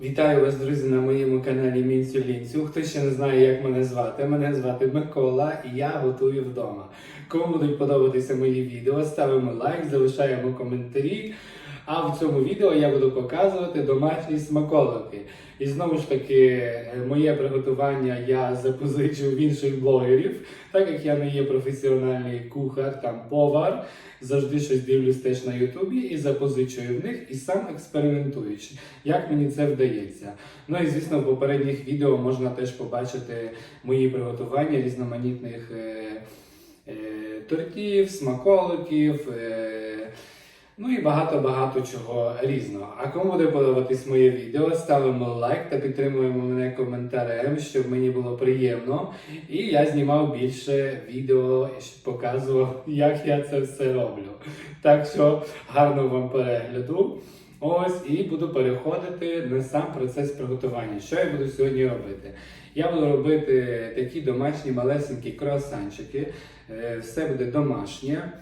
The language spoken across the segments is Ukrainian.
Вітаю вас, друзі, на моєму каналі Мінцю Лінцю. Хто ще не знає, як мене звати, мене звати Микола і я готую вдома. Кому будуть подобатися мої відео, ставимо лайк, залишаємо коментарі. А в цьому відео я буду показувати домашні смаколики. І знову ж таки, е, моє приготування я запозичив в інших блогерів, так як я не є професіональний кухар, там повар, завжди щось дивлюсь теж на Ютубі і запозичую в них і сам експериментуючи, як мені це вдається. Ну і звісно, в попередніх відео можна теж побачити мої приготування різноманітних е, е, тортів, смаколиків. Е, Ну і багато-багато чого різного. А кому буде подобатись моє відео, ставимо лайк та підтримуємо мене коментарем, щоб мені було приємно. І я знімав більше відео, щоб показував, як я це все роблю. Так що гарного вам перегляду. Ось і буду переходити на сам процес приготування. Що я буду сьогодні робити? Я буду робити такі домашні малесенькі круасанчики. Е, Все буде домашнє.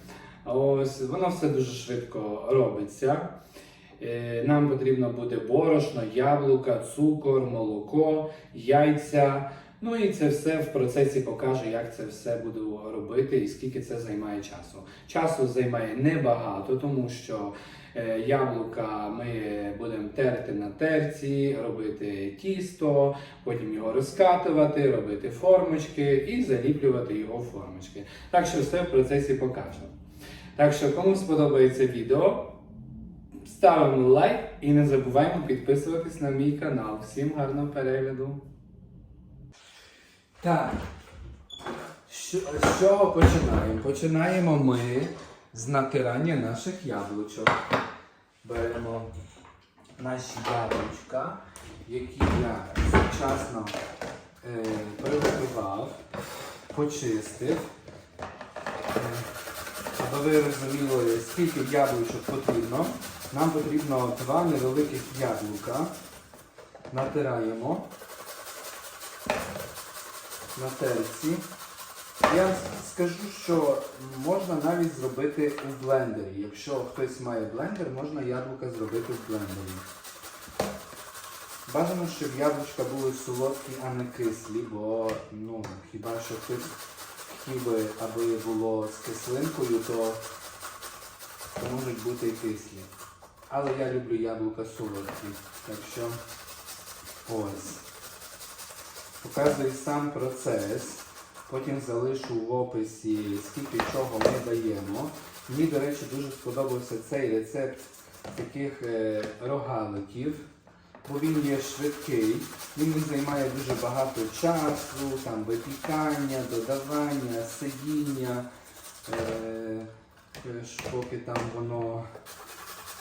Ось воно все дуже швидко робиться. Е, Нам потрібно буде борошно, яблука, цукор, молоко, яйця. Ну і це все в процесі покажу, як це все буду робити і скільки це займає часу. Часу займає небагато, тому що е, яблука ми будемо терти на терці, робити тісто, потім його розкатувати, робити формочки і заліплювати його в формочки. Так що все в процесі покажу. Так що, кому сподобається відео, ставимо лайк і не забуваємо підписуватись на мій канал. Всім гарного перегляду. Так. Що, з чого починаємо? Починаємо ми з натирання наших яблучок. Беремо наші яблучка, які я завчасно е, приготував, почистив. Ви розуміли, скільки яблучок потрібно, нам потрібно два невеликих яблука. Натираємо на терці. Я скажу, що можна навіть зробити у блендері. Якщо хтось має блендер, можна яблука зробити в блендері. Бажано, щоб яблучка були солодкі, а не кислі, бо ну, хіба що хтось хотів би, аби було з кислинкою, то, можуть бути і кислі. Але я люблю яблука солодкі. Так що ось. Показую сам процес. Потім залишу в описі, скільки чого ми даємо. Мені, до речі, дуже сподобався цей рецепт таких е, рогаликів, бо він є швидкий, він займає дуже багато часу, там випікання, додавання, сидіння, е, е, поки там воно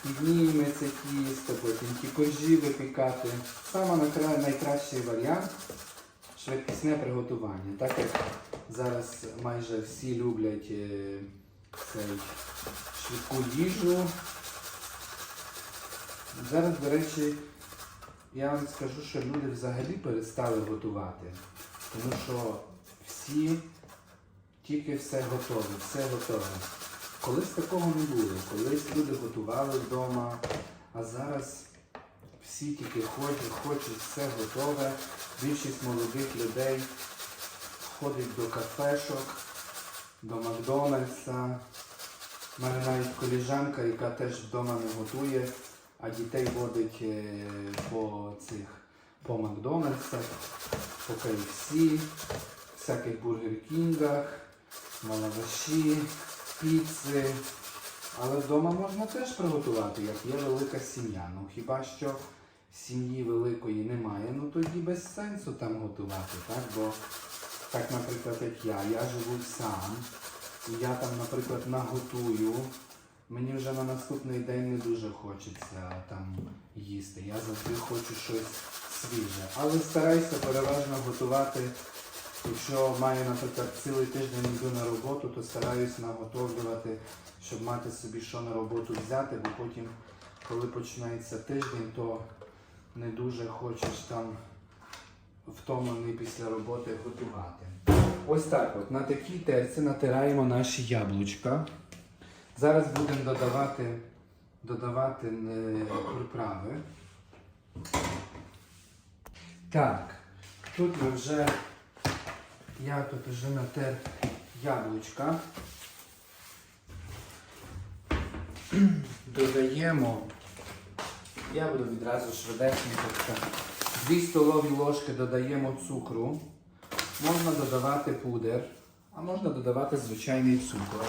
підніметься тісто, потім ті коржі випікати. Саме найкращий варіант швидкісне приготування. Так як зараз майже всі люблять е, цей, швидку їжу. Зараз, до речі, я вам скажу, що люди взагалі перестали готувати. Тому що всі тільки все готове, все готове. Колись такого не було. Колись люди готували вдома, а зараз всі тільки хочуть, хочуть все готове. Більшість молодих людей ходить до кафешок, до Макдональдса. У мене навіть коліжанка, яка теж вдома не готує, а дітей водить е, по цих по Макдональдсах, по KFC, всяких бургер кінгах, малаваші, піци. Але вдома можна теж приготувати, як є велика сім'я. Ну хіба що сім'ї великої немає, ну тоді без сенсу там готувати, так? Бо так, наприклад, як я, я живу сам, і я там, наприклад, наготую. Мені вже на наступний день не дуже хочеться там їсти. Я завжди хочу щось свіже. Але стараюся переважно готувати. Якщо маю, наприклад, цілий тиждень йду на роботу, то стараюсь наготовлювати, щоб мати собі що на роботу взяти, бо потім, коли починається тиждень, то не дуже хочеш там втомлений після роботи готувати. Ось так от на такій терці натираємо наші яблучка. Зараз будемо додавати, додавати е, приправи. Так, тут ми вже, я тут вже натер яблучка. Додаємо, я буду відразу швидесенько. так. Дві столові ложки додаємо цукру. Можна додавати пудер, а можна додавати звичайний цукор.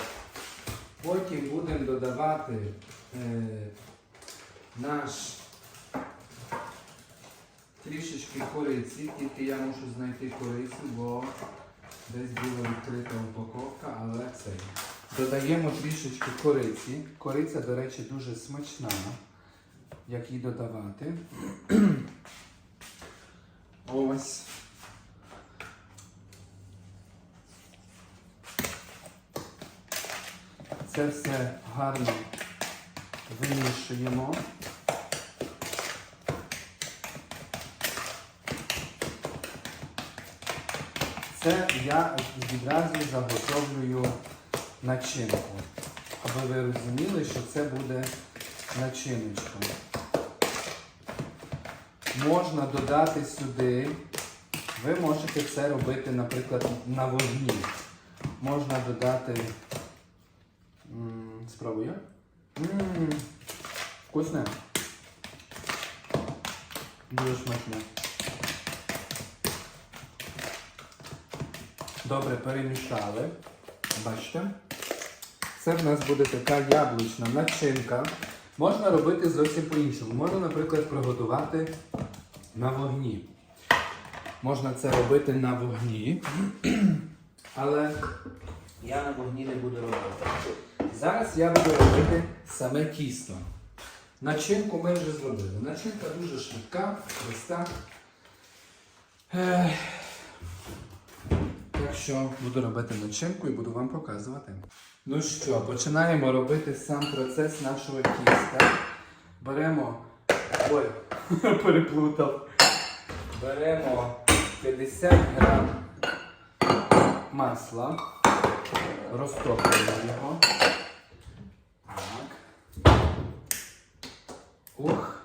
Потім будемо додавати е, наш трішечки кориці, тільки я мушу знайти корицю, бо десь була відкрита упаковка, але це. Додаємо трішечки кориці. Кориця, до речі, дуже смачна. Як її додавати. Ось. Це все гарно вимішуємо. Це я відразу заготовлюю начинку. Аби ви розуміли, що це буде начиночка. Можна додати сюди. Ви можете це робити, наприклад, на вогні. Можна додати. Спробую. М, Вкусне. Дуже смачне. Добре перемішали. Бачите? Це в нас буде така яблучна начинка. Можна робити зовсім по-іншому. Можна, наприклад, приготувати на вогні. Можна це робити на вогні. Але я на вогні не буду робити. Зараз я буду робити саме тісто. Начинку ми вже зробили. Начинка дуже швидка, проста. Так що буду робити начинку і буду вам показувати. Ну що, починаємо робити сам процес нашого тіста. Беремо. Ой, переплутав. Беремо 50 грам масла, розтоплюємо його. Так. Ух.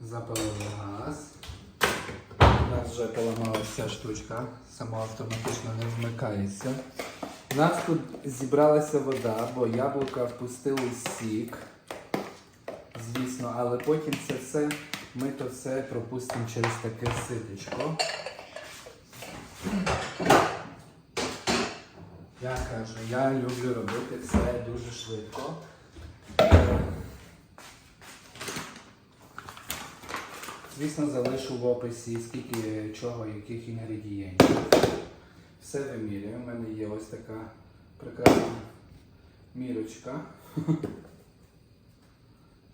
Запалили газ. У нас вже поламалася штучка, сама автоматично не вмикається. У нас тут зібралася вода, бо яблука впустили сік. Звісно, але потім це все, ми то все пропустимо через таке ситочко. Я кажу, я люблю робити все дуже швидко. Звісно, залишу в описі, скільки чого, яких інгредієнтів. Все вимірюю. У мене є ось така прекрасна мірочка.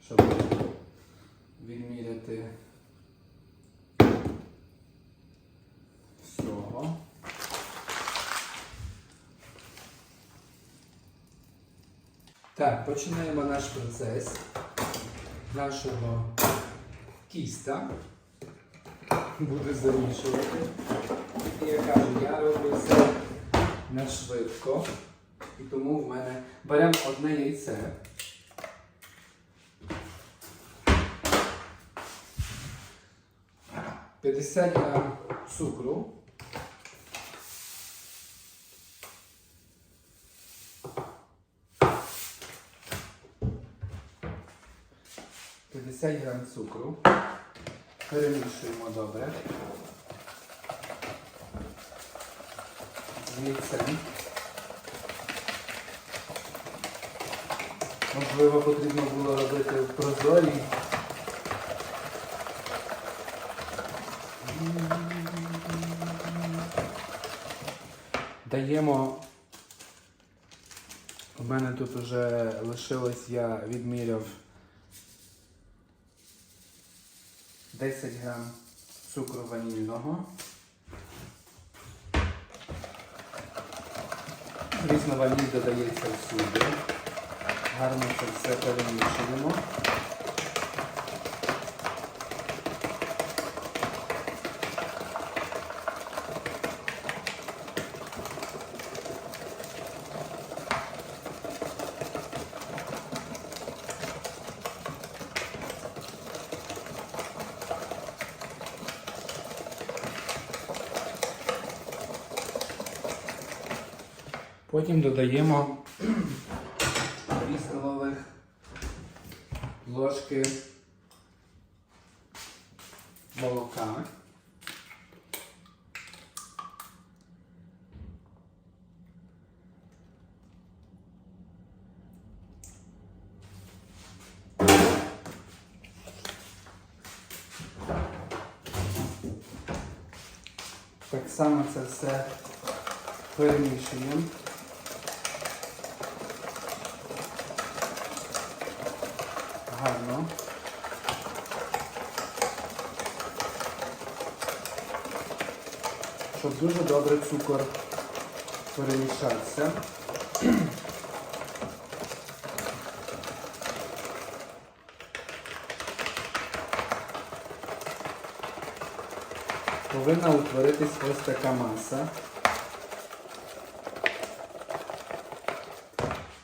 Щоб відміряти всього. Так, починаємо наш процес нашого тіста. Буду замішувати. І я кажу, я роблю це на швидко. І тому в мене беремо одне яйце. П'ятдесят грам цукру. П'ятдесят грам цукру. Перемішуємо добре. З. Можливо, потрібно було робити в прозорій. Даємо. У мене тут вже лишилось, я відміряв 10 грам цукру ванільного. Звісно, ваніль додається всюди. Гарно це все перемішуємо. Потім додаємо 2 столових ложки молока. Так само це все перемішуємо. Гарно. Щоб дуже добре цукор перемішався. Повинна утворитись ось така маса.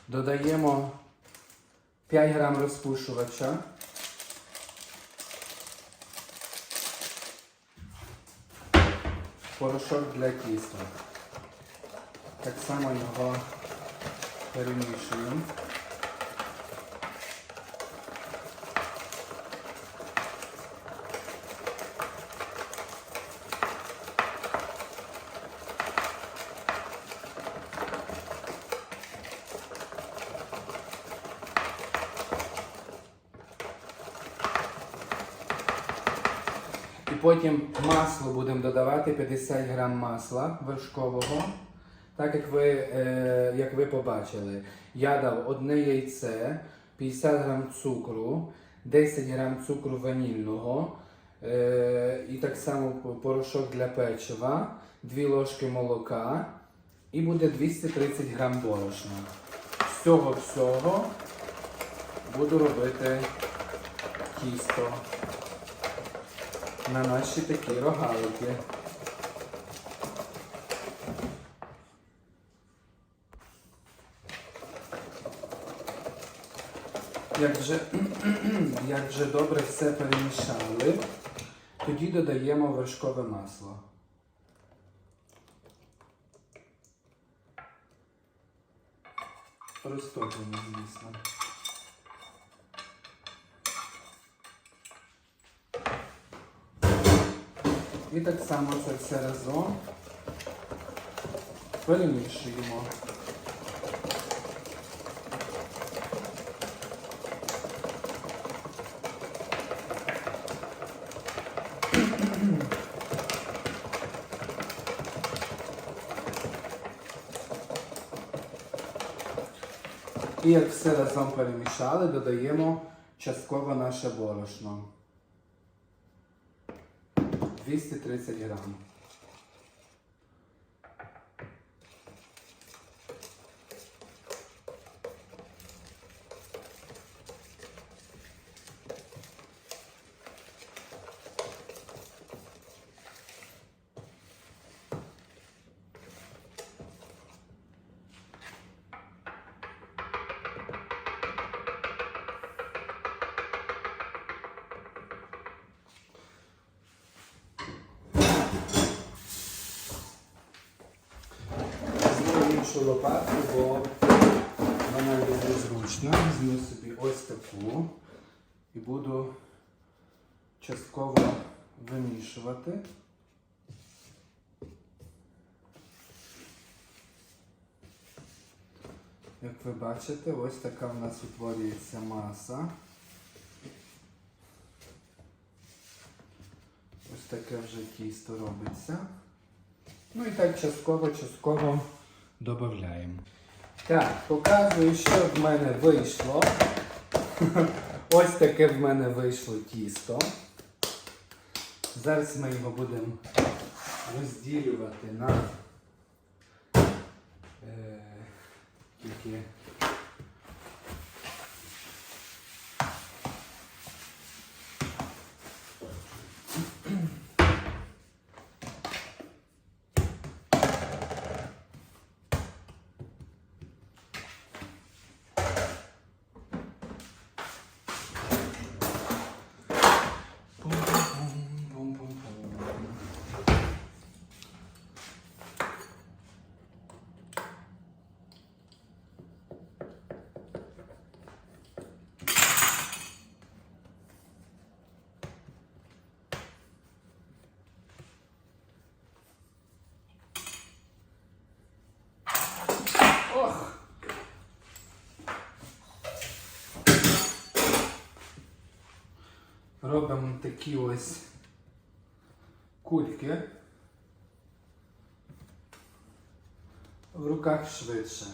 Додаємо 5 грам розпушувача. Порошок для тіста. Так само його перемішуємо. Потім масло будемо додавати 50 грам масла вершкового. Так як ви, е, як ви побачили, я дав одне яйце, 50 грам цукру, 10 грам цукру ванільного, е, і так само порошок для печива, 2 ложки молока і буде 230 грам борошна. З цього всього буду робити тісто на наші такі рогалики. Як вже, як вже добре все перемішали, тоді додаємо вершкове масло. Розтоплене, звісно. І так само це все разом перемішуємо. І як все разом перемішали, додаємо частково наше борошно. 230 грам. Частково вимішувати. Як ви бачите, ось така в нас утворюється маса. Ось таке вже тісто робиться. Ну і так частково-частково додаємо. Так, показую, що в мене вийшло. Ось таке в мене вийшло тісто. Зараз ми його будемо розділювати на е, тільки робимо такі ось кульки. В руках швидше.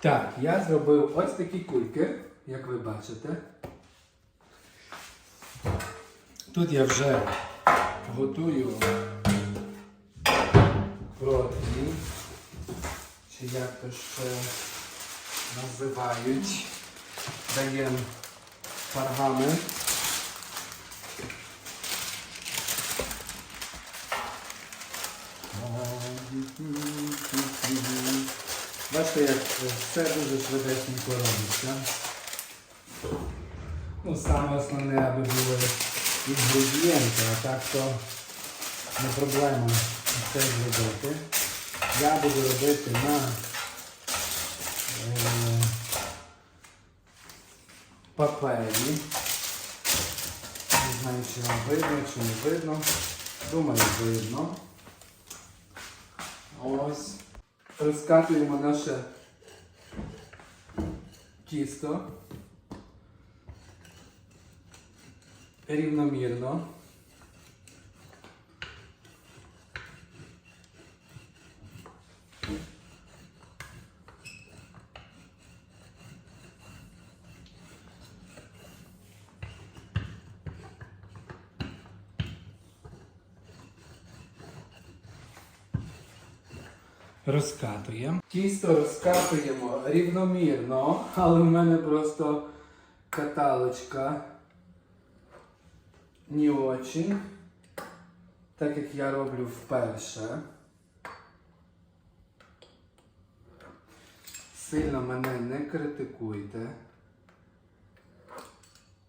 Так, я зробив ось такі кульки, як ви бачите. Тут я вже готую противні, чи як то ще називають. Даємо пергамент. Бачите, як все дуже швидесенько робиться. Ну, саме основне, аби були інгредієнти, а так то не проблема все зробити. Я буду робити на е, папері. Не знаю, чи вам видно, чи не видно. Думаю, видно. Ось. Розкатуємо наше тісто рівномірно. Розкатуємо. Тісто розкатуємо рівномірно, але в мене просто каталочка не очень. Так як я роблю вперше. Сильно мене не критикуйте.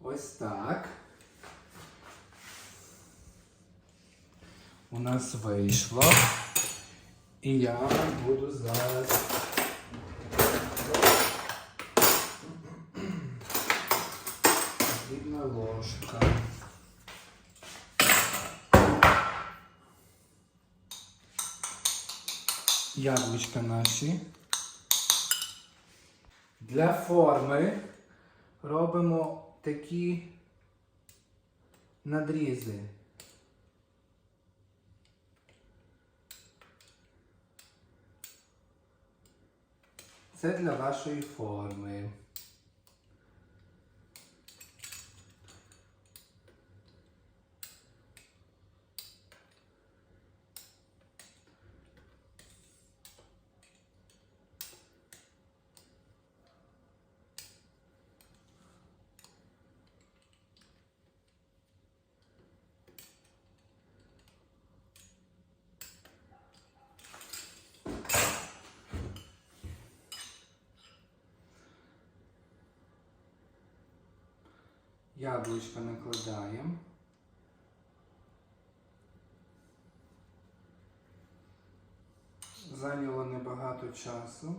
Ось так. У нас вийшло. І я буду зараз. Потрібна ложка. Яблучка наші. Для форми робимо такі надрізи. Це для вашої форми. Яблучко накладаємо. Зайняло небагато часу.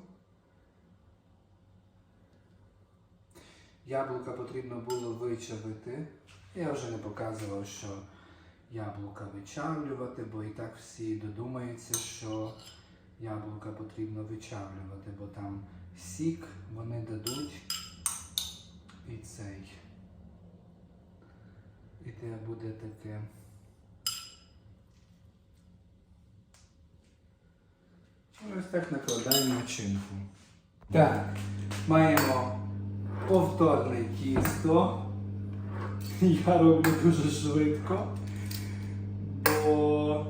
Яблука потрібно було вичавити. Я вже не показував, що яблука вичавлювати, бо і так всі додумаються, що яблука потрібно вичавлювати, бо там сік вони дадуть і цей. І те буде таке. Ось так накладаємо начинку. Так, маємо повторне тісто. Я роблю дуже швидко, бо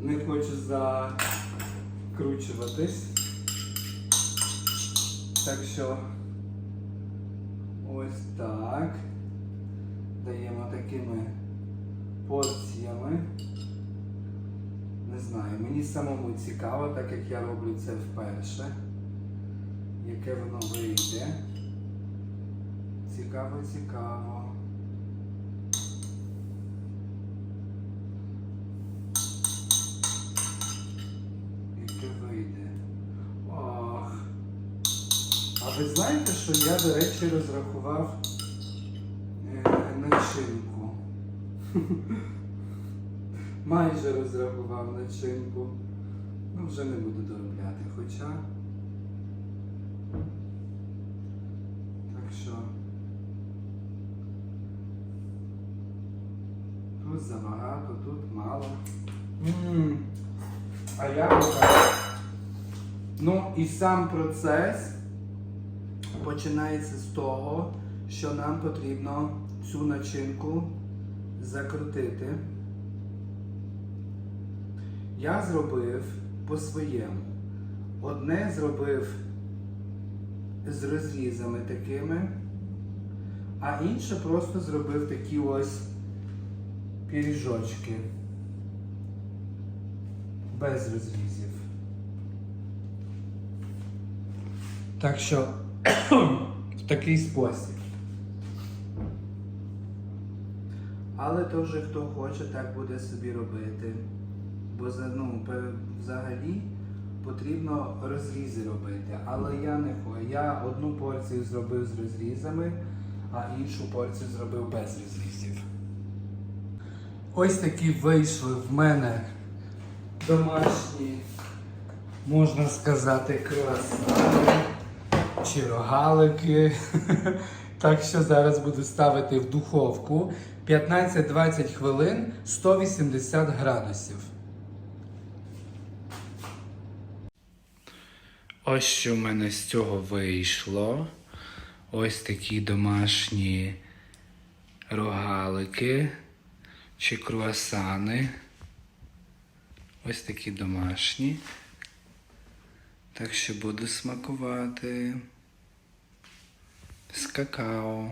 не хочу закручуватись. Так що ось так даємо такими порціями. Не знаю, мені самому цікаво, так як я роблю це вперше. Яке воно вийде. Цікаво, цікаво. Яке вийде. Ох. А ви знаєте, що я, до речі, розрахував начинку. Майже розрахував начинку. Ну, вже не буду доробляти, хоча. Так що. Тут забагато, тут мало. А яблука. Ну і сам процес починається з того, що нам потрібно цю начинку закрутити. Я зробив по-своєму. Одне зробив з розрізами такими, а інше просто зробив такі ось піріжочки без розрізів. Так що в такий спосіб. Але то вже хто хоче, так буде собі робити. Бо ну, взагалі потрібно розрізи робити. Але я не хочу. Я одну порцію зробив з розрізами, а іншу порцію зробив без розрізів. Ось такі вийшли в мене домашні, можна сказати, круасани чи рогалики. Так що зараз буду ставити в духовку 15-20 хвилин 180 градусів. Ось що в мене з цього вийшло. Ось такі домашні рогалики чи круасани. Ось такі домашні. Так що буду смакувати з какао.